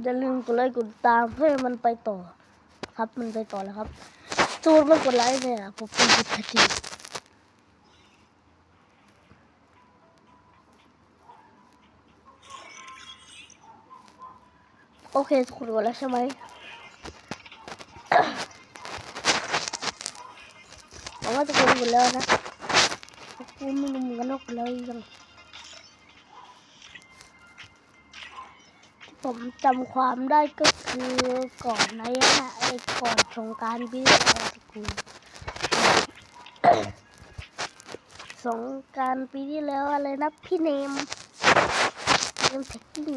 อย่าลืมกดไลค์กดติดตามเพื่อมันไปต่อ ครับมันไปต่อแล้วครับสูตรมันกดไลค์เนี่ยผมเป็นสิบนาทีโอเคทุกคนกดแล้วใช่ไหมหวังว่าจะกดกดแล้วนะกูไม่รู้เหมือนกันว่ากดแล้วยัง ผมจำความได้ก็คือก่อนในนะไอ้ก่อนสงการพี่อะไรกูสงการปีที่แล้วอะไรนะพี่เนมเนมเทคกิ้ง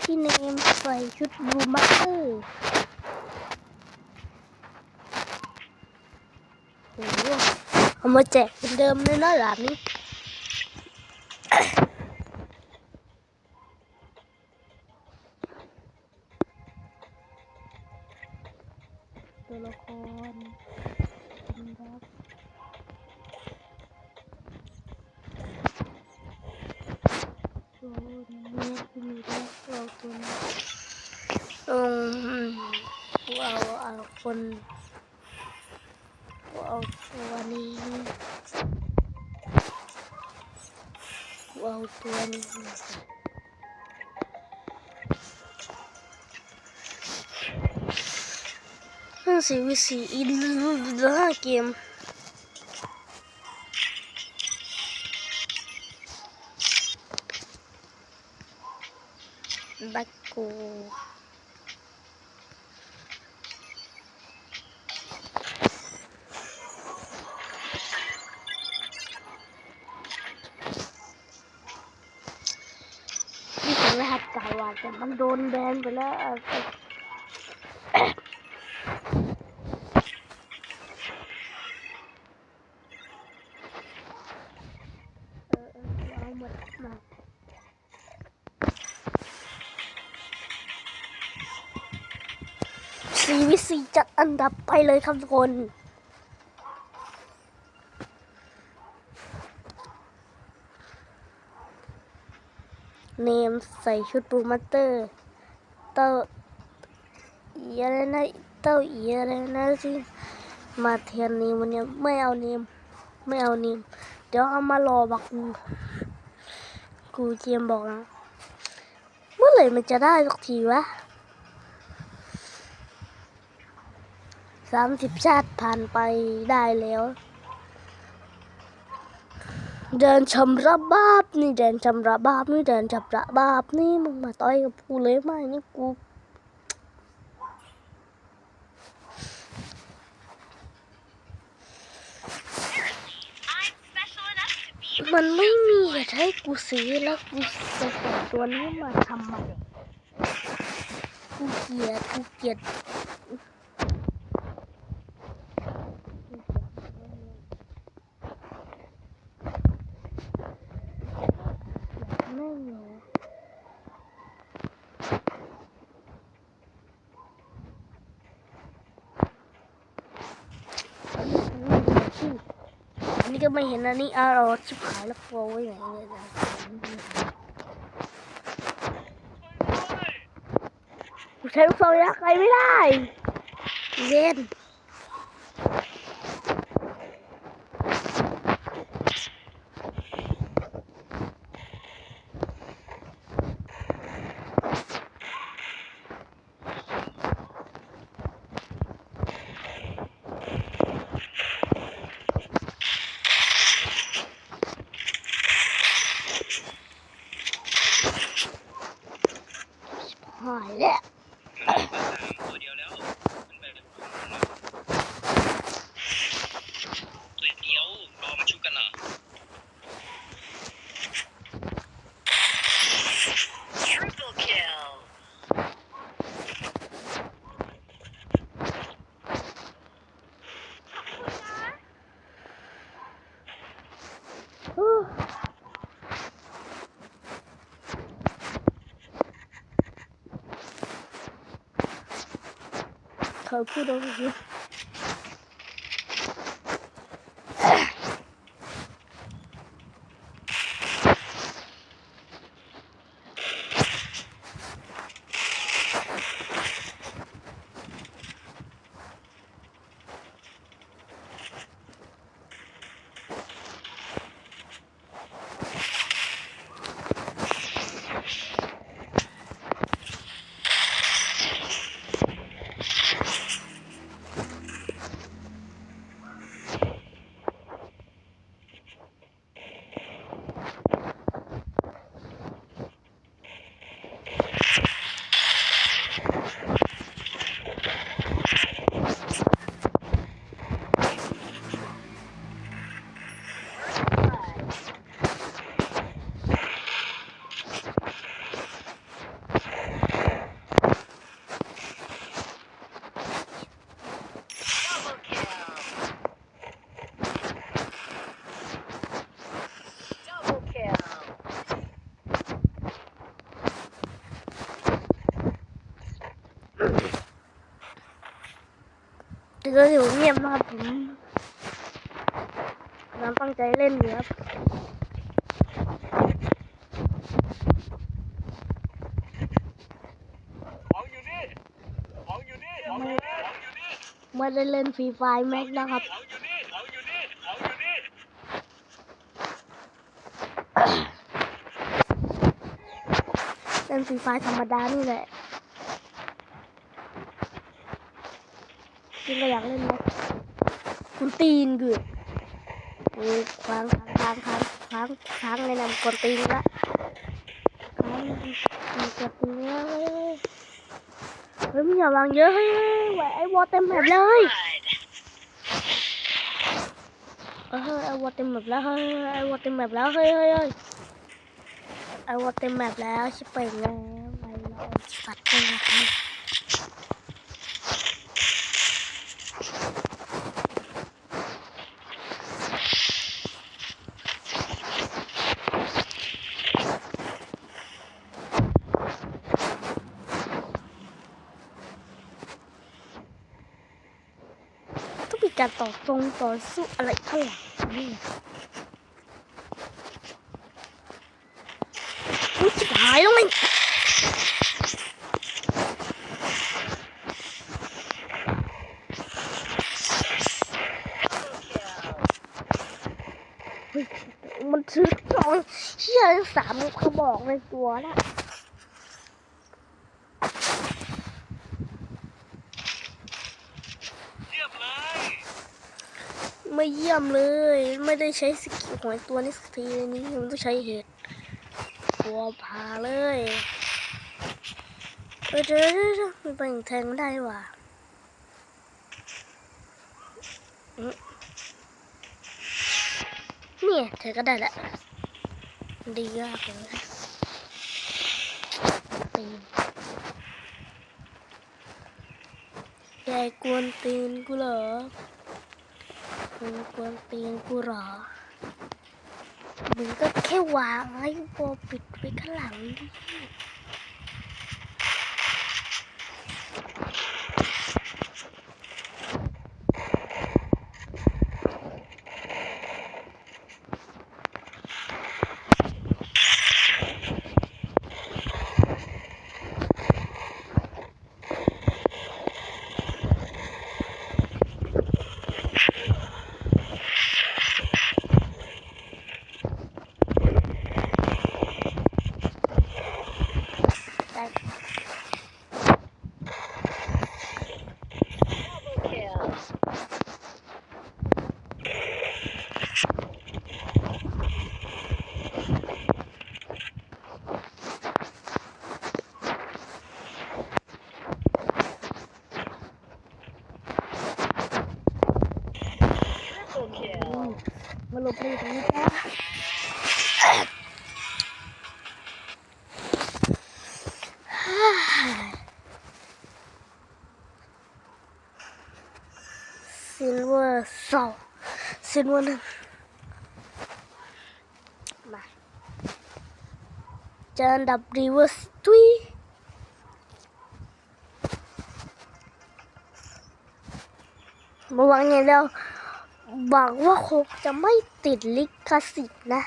พี่เนมใส่ชุดบลูมาสเตอร์โอ้โห เอามาแจกเหมือนเดิมเลยนะหลานนี้ กูเอาตัวนี้ห้า แต่มันโดนแบนไปแล้วอะเออเออเอาหมดมาสี่วิสี่จัดอันดับไปเลยครับทุกคน เนมใส่ชุดปูมาสเตอร์ เต้าอีอะไรนะเต้าอีอะไรนะที่มาเทียนเนมวันเนี้ไม่เอาเนมไม่เอาเนมเดี๋ยวเอามารอบักกูกูเจียมบอกนะ เมื่อไหร่มันจะได้สักทีวะสามสิบชาติผ่านไปได้แล้ว เดินชำระบาปนี่เดินชำระบาปนี่เดินชำระบาปนี่มึงมาต่อยกับกูเลยไหมนี่กูมันไม่มีเหตุให้กูซื้อแล้วกูจะใส่ตัวนี้มาทำไมกูเกลียดกูเกลียด ไม่เหรออันนี้ก็ไม่เห็นอันนี้อารอชิบหายแล้วโฟไว้ไหนเลยนะกูใช้ลูกซองยักษ์ไปไม่ได้เล่น หายแล้ว ตัวเดียวแล้วมันไปตัวเดียวรอมาชุบกันเหรอ Triple kill. ฮู้ เขาพูดเอาไปสิ ถึงก็อยู่เงียบนะครับผมกำลังตั้งใจเล่นอยู่ครับของอยู่นี่ของอยู่นี่ของอยู่นี่ของอยู่นี่ไม่ได้เล่นฟรีไฟแม็กนะครับของอยู่นี่ของอยู่นี่ของอยู่นี่เล่นฟรีไฟธรรมดานี่แหละ จริงก็อยากเล่นนะคุณตีนเกือบโอ้ยค้างค้างค้างค้างค้างค้างเลยนะกดตีนละค้างมันกดตีนละเฮ้ยเฮ้ยมึงอย่าวางเยอะเฮ้ยเฮ้ยไหวไอ้วอเต็มแบบเลย Blood. เออไอ้วอเต็มแบบแล้วเฮ้ยไอ้วอเต็มแบบแล้วเฮ้ยเฮ้ยเฮ้ยไอ้วอเต็มแบบแล้วชิบไปแล้วไอ้เราสัตว์เลยนะครับ การต่อตรงต่อสู้อะไรเท่าไหร่นี่อุ๊ยชิบหายแล้วมันเฮ้ยมันซื้อสองเชี่ยสามเขาบอกในตัวน่ะ เรียบเลย ไม่เยี่ยมเลย ไม่ได้ใช้สกิลของตัวนี้สักทีนี่มันต้องใช้เหตุตัวพาเลยเออเดี๋ยวเดี๋ยวมันเป็นแทงได้ว่ะเนี่ยเธอก็ได้แล้วดีมากเลยนะตีนยายกวนตีนกูเหรอ มึงกวนตีนกูหรอ มึงก็แค่วางไอ้โบปิดไว้ข้างหลังดิแต่ Double kill. อืม kill. มา หลบหลีกตรงนี้จ้าซิลเวอร์สองซิลเวอร์หนึ่งมาเจออันดับรีเวอร์สตุยมาวางอย่างเดียว บอกว่าคงจะไม่ติดลิขสิทธิ์นะ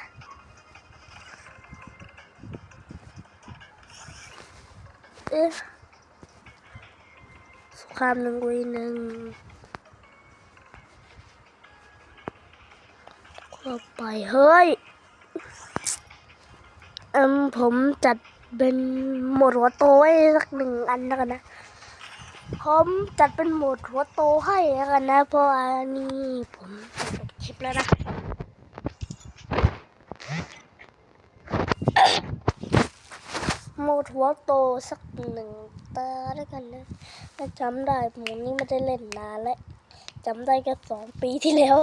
เอ๊ะสงครามหนึ่งวีหนึ่งก็ไปเฮ้ยเอืมผมจัดเป็นหมดหัวโตไว้สักหนึ่งอันแล้วกันนะ ผมจัดเป็นโหมดหัวโตให้แล้วกันนะเพราะอันนี้ผมจบคลิปแล้วนะโหมดหัวโตสักหนึ่งตาแล้วกันนะถ้าจำได้หมูนี้ไม่ได้เล่นนานแล้วจำได้แค่สองปีที่แล้ว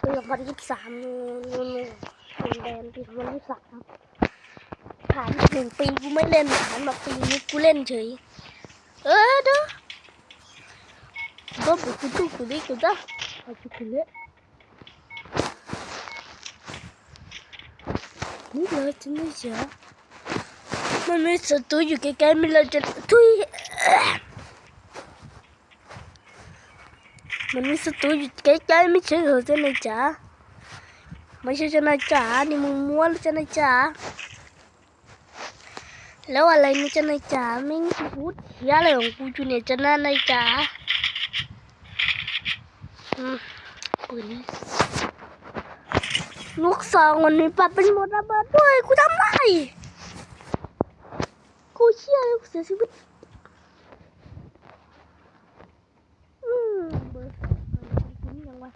ปีสองพันยี่สิบสามนู่นนู่นแดนปีสองพันยี่สิบสาม ผ่านถึงปีกูไม่เล่นผ่านมาปีนี้กูเล่นเฉย เออเด้อก็ปุ๊บกูตุ๊กกูดิกูด้าเอากูกูเละนี่เลยจริงด้วยเชียวมันมีศัตรูอยู่ใกล้ๆมันเลยจะทุยมันมีศัตรูอยู่ใกล้ๆไม่ใช่เหรอเจ้านายจ๋าไม่ใช่เจ้านายจ๋านี่มึงม้วนเจ้านายจ๋า แล้วอะไรนี่จ้านายจ๋าไม่งพูดเหี้ยอะไรของกูอยู่เนี่ยเจ้านายจ๋าปืนลูกซองมันมีปัดเป็นหมดระเบิดด้วยกูทำไรกูเชื่อกูเสียชีวิตอืมเบอร์มันยังวะ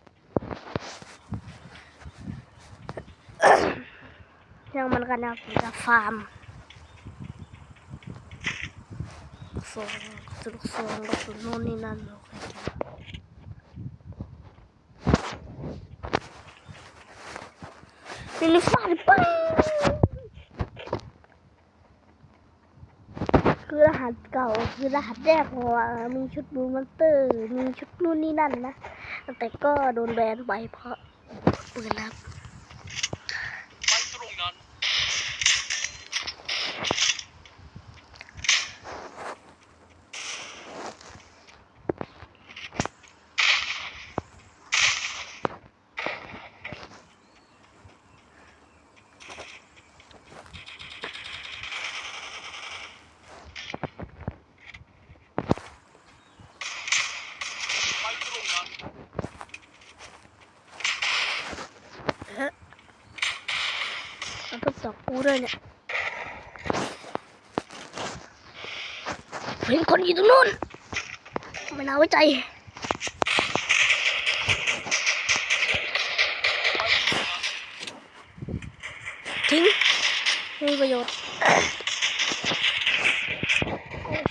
ยังมันกันนะผมจะฟาร์ม สองสรุปสองแล้วก็โน่นนี่นั่นโอเคนี่นี่ฟาดปึ้งคือรหัสเก่าคือรหัสแรกของมีชุดบูมอนเตอร์ มีชุดนู่นนี่นั่นนะ แต่ก็โดนแบนไปเพราะปืนนะครับ ไปตรงนั้น ไปตรงนั้น แล้วก็ส ยเนี่ยเห็นคนอยู่ตรงนู้นไม่น่าไว้ใจทิ้งไม่มีประโยชน์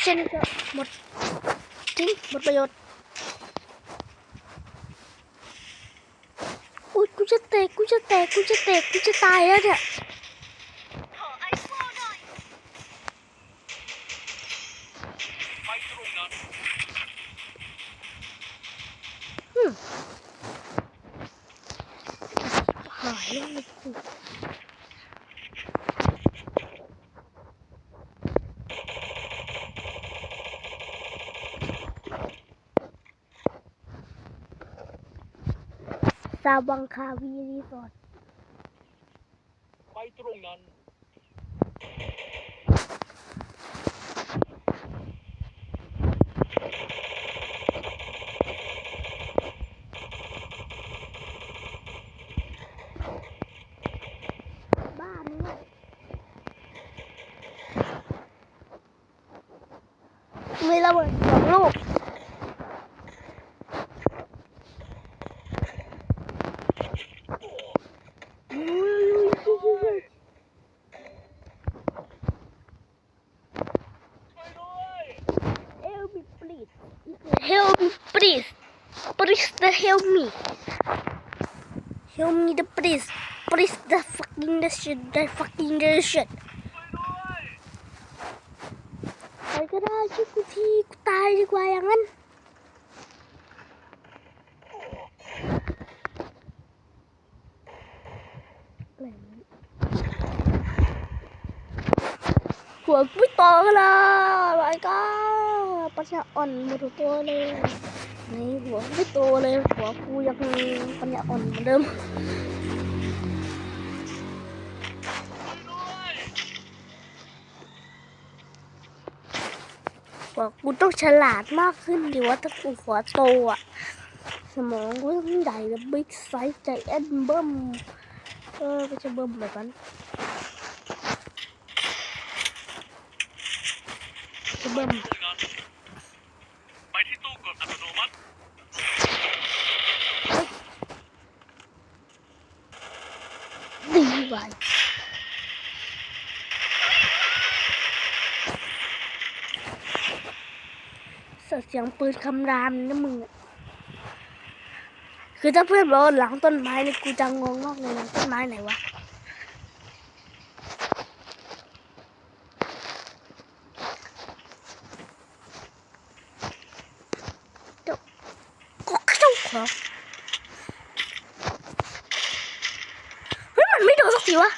เช่นก็หมดทิ้งหมดประโยชน์อุ้ยกูจะแตกกูจะแตกกูจะแตกกูจะตายแล้วเนี่ย ไปตรงนั้น หายแล้วกู ซาบังคาวีรีสอร์ทไปตรงนั้น ระเบิดสองลูก Help me, please. Help me, please. Please, the help me. Help me, the please. Please, the fucking the shit, the fucking the shit. ายดีกว่าอย่างนั้นหัวกูไม่โตกันละอะไรก็ปัญญาอ่อนหมดทุกตัวเลยในหัวไม่โตเลยหัวกูยังปัญญาอ่อนเหมือนเดิม หัวกูต้องฉลาดมากขึ้นดีว่าถ้ากูหัวโตอะ สมองกูต้องใหญ่แบบบิ๊กไซส์ใจแอนเบิ้มเออก็จะเบิ้มแบบนั้นจะเบิ้มตรงนั้นไปที่ตู้กดอัตโนมัติดีไว้ เสียงปืนคำรามนะมึงคือถ้าเพื่อนบอกหลังต้นไม้นี่กูจะงงมากเลยหลังต้นไม้ไหนวะเดี๋ยวก็เข้าขอเฮ้ยมันไม่โดนสักทีวะ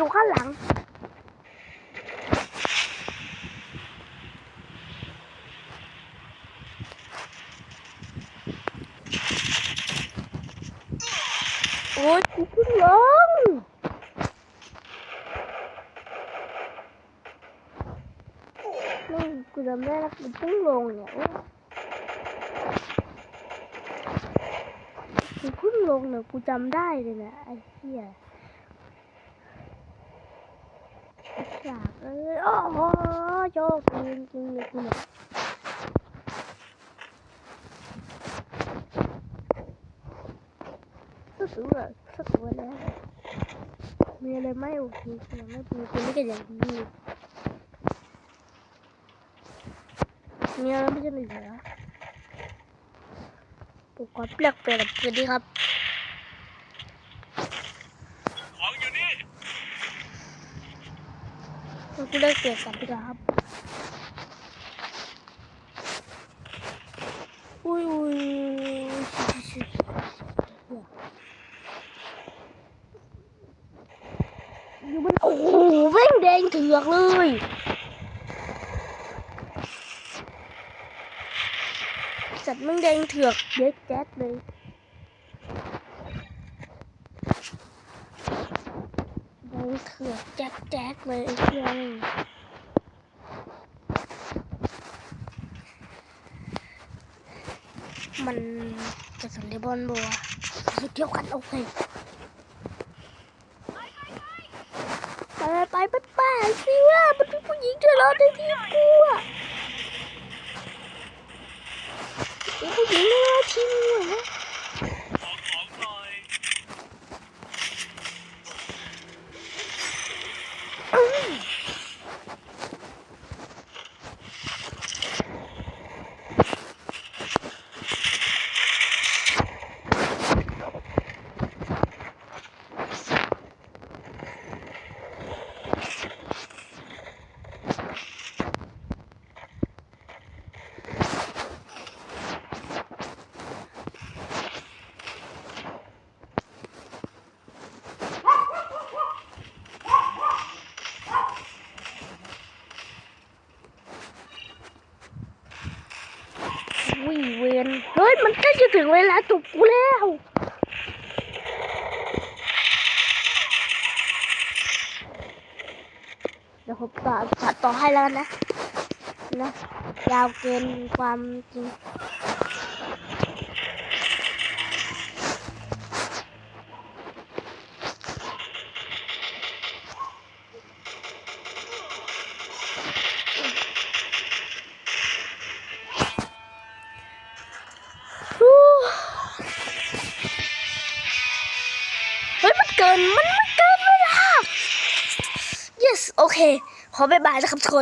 อยู่ ข้างหลัง โอ๊ยกูเพิ่งลงนี่กูจำได้แล้วกูเพิ่งลงเนี่ยโอ๊ยกูเพิ่งลงเนี่ยกูจำได้เลยนะไอ้เหี้ยไอ้สากเอ้ย โอ้โหโชคดีจริงๆเลยกูเนี่ยสุดๆอะสุดๆแล้วมีอะไรไม่โอเคไม่มีกูไม่กันอย่างนี้มีอะไรไม่จะหนีเหรอผมขอเปลี่ยนเปลี่ยนปืนดีครับ ของอยู่นี่ เรา กูเลิกเปลี่ยนกันดีกว่าครับ อุ้ยอุ้ยชิชิชิอยู่บนโอ้โหแม่งแดงเถือกเลยสัตว์แม่งแดงเถือกเด็ดแจ๊ดเลย เงือกแจ๊ดแจ๊ดเลยเพื่อนมันจะสันเดบอลบัวสุดเดียวกันโอเคไปไปไปไปสิว่ามันเป็นผู้หญิงเธอรอในที่กูอะเป็นผู้หญิงไม่ว่าทีมเหรอ ขอของหน่อย อืมวิ่งเวียนเฮ้ย มันใกล้จะถึงเวลาจบกูแล้ว เดี๋ยว ผมต่อตัดต่อให้แล้วนะนะยาวเกินความจริง ขอบายบายนะครับทุกคน